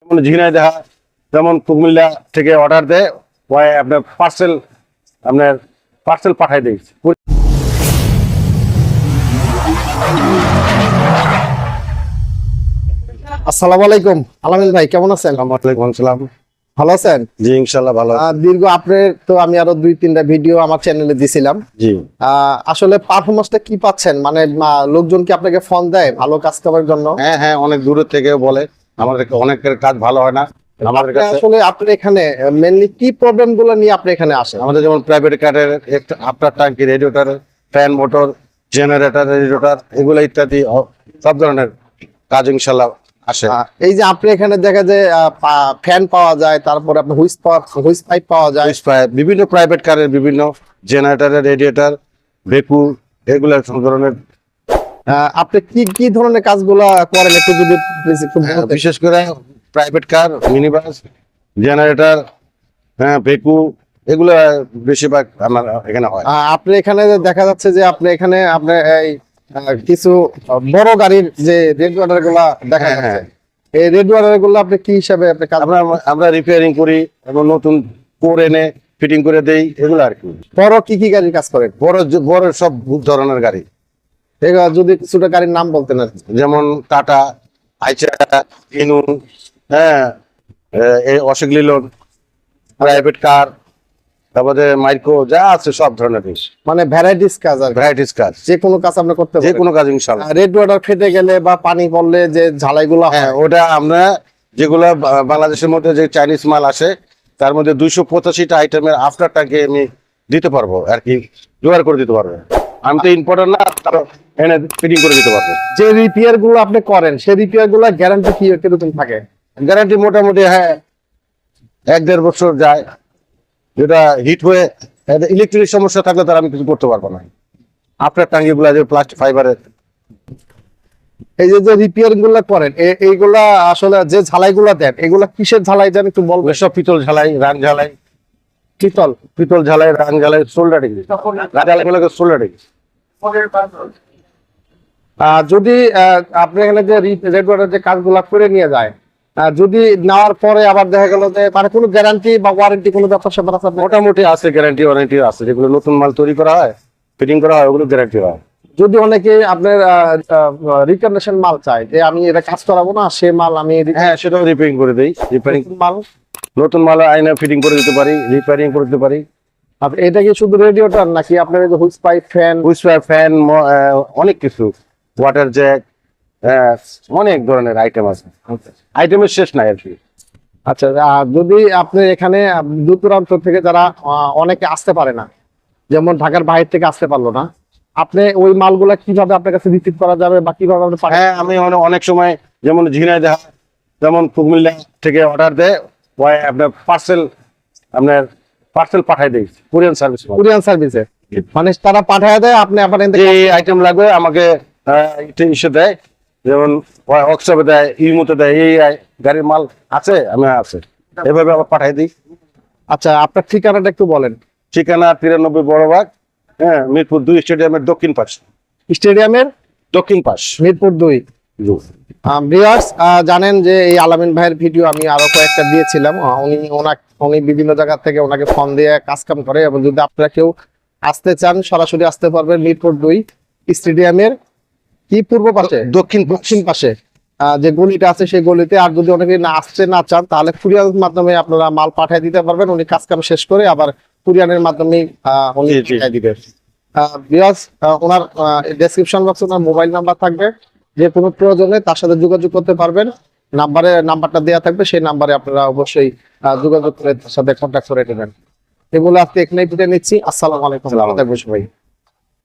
যেমন ঝিনাইদহ যেমন কুমিল্লা থেকে অর্ডার দেয় আপনার পার্সেল আপনার পার্সেল পাঠাই দেয়। আসসালামু আলাইকুম। আলামিন ভাই কেমন আছেন? ওয়ালাইকুম আসসালাম। ভালো আছেন? জি ইনশাল্লাহ ভালো দীর্ঘ আপনার তো আমি আরও দুই তিনটা ভিডিও আমার চ্যানেলে দিছিলাম। জি। আসলে পারফরমেন্সটা কি পাচ্ছেন? মানে লোকজন কি আপনাকে ফোন দেয় ভালো কাজ করার জন্য? হ্যাঁ হ্যাঁ অনেক দূরের থেকে বলে। আমাদের অনেকের কাজ ভালো হয় না। আমাদের আসলে আপনার এখানে মেনলি কি প্রবলেমগুলো নিয়ে আপনি এখানে আসেন? আমাদের যেমন প্রাইভেট কারের ট্যাঙ্কি radiator fan motor generator radiator এগুলো ইত্যাদি সব ধরনের কাজ ইনশাল্লাহ আসে। এই যে আপনি এখানে দেখা যায় ফ্যান পাওয়া যায় তারপরে আপনার হুইস পাওয়া হুইস পাইপ পাওয়া যায়। বিভিন্ন প্রাইভেট কারের বিভিন্ন জেনারেটরের রেডিয়েটার ভেকু এগুলো সব ধরনের আপনি কি কি ধরনের কাজগুলা করেন? একটু যদি হ্যাঁ। বিশেষ করে private car mini bus generator হ্যাঁ ভেকু এগুলো বেশিরভাগ আমার এখানে হয়। আপনি এখানে দেখা যাচ্ছে যে আপনি এখানে আপনি এই কিছু বড় গাড়ির যে রেড ওয়াটারগুলা দেখা হ্যাঁ, যাচ্ছে। হ্যাঁ। এই রেড ওয়াটারগুলো আপনি কি হিসাবে আপনি আমরা আমরা রিপেয়ারিং করি এবং নতুন কোর এনে ফিটিং করে দেই এগুলো আর কি। বড় কি কি গাড়ির কাজ করেন? বড় বড় সব ধরনের গাড়ি। এগুলা যদি কিছুটা গাড়ির নাম বলতেন আর যেমন টাটা আইচা ইনু হ্যাঁ এই অশোক লিলন প্রাইভেট কার তারপরে মাইক্রো যা আছে সব ধরনের জিনিস। মানে ভ্যারাইটিস কাজ আর ভ্যারাইটিস কাজ। যে কোনো কাজ আপনি করতে যে কোনো কাজ ইনশাল্লাহ। রেড ওয়াটার ফেটে গেলে বা পানি পড়লে যে ঝালাইগুলো হ্যাঁ। ওটা আমরা যেগুলো বাংলাদেশের মধ্যে যে চাইনিজ মাল আসে তার মধ্যে দুইশো পঁচাশিটা আইটেমের আফটারটাকে আমি দিতে পারব আর কি জোগাড় করে দিতে পারব। আমি তো ইম্পর্টেন্ট না এনে ফিটিং করে দিতে পারব। যে রিপেয়ারগুলো আপনি করেন সেই রিপেয়ারগুলো গ্যারান্টি কি কীরকম থাকে? গ্যারান্টি মোটামুটি হ্যাঁ এক দেড় বছর যায়। যেটা হিট হয়ে ইলেকট্রিক সমস্যা থাকলে তার আমি কিছু করতে পারব না। আফটার টাঙ্গিগুলো যে প্লাস্টিক ফাইবারের এই যে যে রিপেয়ারগুলো করেন এ- এইগুলা আসলে যে ঝালাইগুলো দেন এগুলা কিসের ঝালাই দেন একটু বলবেন? সব পিতল ঝালাই রাং ঝালাই। শীতল পিতল ঝালাই রাং ঝালাই সোল্ডারিং ঝালাইগুলোকে সোল্ডারিং আহ, যদি আপনি এখানে যে রেড ওয়াটার যে কাজগুলো করে নিয়ে যায় যদি নেওয়ার পরে আবার দেখা গেল যে মানে কোনো গ্যারান্টি বা ওয়ারেন্টি কোনো ব্যাপার স্যাপার আছে মোটামুটি আছে গ্যারান্টি ওয়ারেন্টি আছে। যেগুলো নতুন মাল তৈরি করা হয় ফিটিং করা হয় ওগুলো গ্যারান্টি হয়। যদি অনেকে আপনার রিকন্ডিশন মাল চায় যে আমি এটা কাজ করাবো না সে মাল আমি হ্যাঁ সেটাও রিপেয়ারিং করে দেই। রিপেয়ারিং মাল? নতুন মাল আইনা ফিটিং করে দিতে পারি রিপেয়ারিং করে দিতে পারি। এটা কি শুধু রেডিওটার নাকি আপনার যে whisper fan Whisper fan অনেক কিছু। ওয়াটার জ্যাক অনেক ধরনের আইটেম আছে। আইটেমের শেষ নাই আর কি। আচ্ছা যদি আপনি এখানে দূরান্ত থেকে যারা অনেকে আসতে পারে না যেমন ঢাকার বাইরে থেকে আসতে পারল না আপনি ওই মালগুলা কীভাবে আপনার কাছে রিসিভ করা যাবে বা কীভাবে আপনি? হ্যাঁ আমি অনে- অনেক সময় যেমন ঝিনাইদহ যেমন কুমিল্লা থেকে অর্ডার দেয় আপনার পার্সেল আপনার পার্সেল পাঠাই দেই কোরিয়ান সার্ভিস কুরিয়ান সার্ভিসে মানে তারা পাঠায় দেয় আপনি যে থেকে আইটেম লাগবে আমাকে ইসে দেয় যেমন ওয়ার্কশপে দেয় ইমোতে দেয় এই গাড়ির মাল আছে আমি আছে। এভাবে আবার পাঠাই দিই। আচ্ছা আপনার ঠিকানাটা একটু বলেন। ঠিকানা তিরানব্বই বড়বাগ হ্যাঁ মিরপুর দুই স্টেডিয়ামের দক্ষিণ পাশ। স্টেডিয়ামের? দক্ষিণ পাশ। মিরপুর দুই। ভিউয়ার্স জানেন যে এই আলামিন ভাইয়ের ভিডিও আমি আরও কয়েকটা দিয়েছিলাম। উনি ওনাকে উনি বিভিন্ন জায়গা থেকে ওনাকে ফোন দিয়ে কাজ কাম করে এবং যদি আপনারা কেউ আসতে চান সরাসরি আসতে পারবেন মিরপুর দুই স্টেডিয়ামের কি পূর্ব পাশে? দক্ষিণ দক্ষিণ পাশে। যে গলিটা আছে সেই গলিতে। আর যদি অনেকে না আসতে না চান তাহলে কুরিয়ার মাধ্যমে আপনারা মাল পাঠিয়ে দিতে পারবেন। উনি কাজ কাম শেষ করে আবার কুরিয়ানের মাধ্যমে উনি। পাঠিয়ে দিবেন। বিয়াস ওনার ডেসক্রিপশন বক্সে ওনার মোবাইল নাম্বার থাকবে। যে কোনো প্রয়োজনে তার সাথে যোগাযোগ করতে পারবেন। নাম্বারে নাম্বারটা দেওয়া থাকবে সেই নাম্বারে আপনারা অবশ্যই যোগাযোগ করে সাথে কন্ট্যাক্ট করে নেবেন। এগুলো আজকে এখানেই বিদায় নিচ্ছি। আসসালামু আলাইকুম। ভালো থাকবেন সবাই।